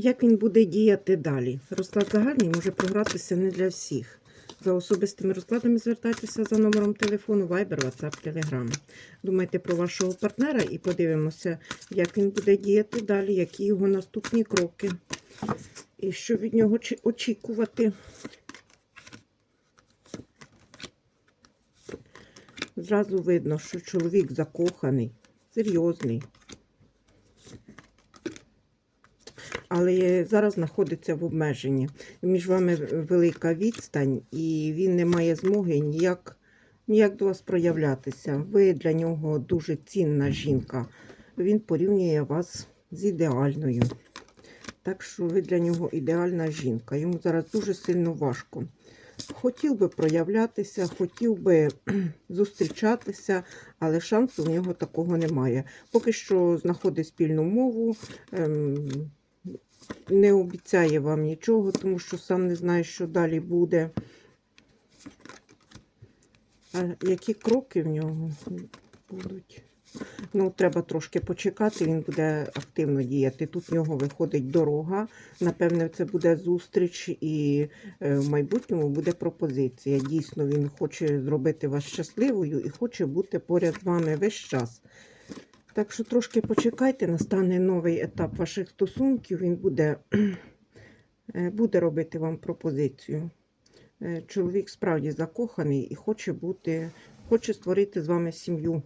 Як він буде діяти далі? Розклад загальний може програтися не для всіх. За особистими розкладами звертайтеся за номером телефону Viber, WhatsApp, Telegram. Думайте про вашого партнера і подивимося, як він буде діяти далі, які його наступні кроки. І що від нього очікувати. Зразу видно, що чоловік закоханий, серйозний. Але зараз знаходиться в обмеженні. Між вами велика відстань, і він не має змоги ніяк, ніяк до вас проявлятися. Ви для нього дуже цінна жінка. Він порівнює вас з ідеальною. Так що ви для нього ідеальна жінка. Йому зараз дуже сильно важко. Хотів би проявлятися, хотів би зустрічатися, але шансу в нього такого немає. Поки що знаходить спільну мову, ем, не обіцяє вам нічого, тому що сам не знає, що далі буде. А які кроки в нього будуть? Ну, треба трошки почекати, він буде активно діяти. Тут в нього виходить дорога. Напевне, це буде зустріч, і е, в майбутньому буде пропозиція. Дійсно, він хоче зробити вас щасливою і хоче бути поряд з вами весь час. Так що трошки почекайте, настане новий етап ваших стосунків. Він буде, е, буде робити вам пропозицію. Е, Чоловік справді закоханий і хоче бути, хоче створити з вами сім'ю.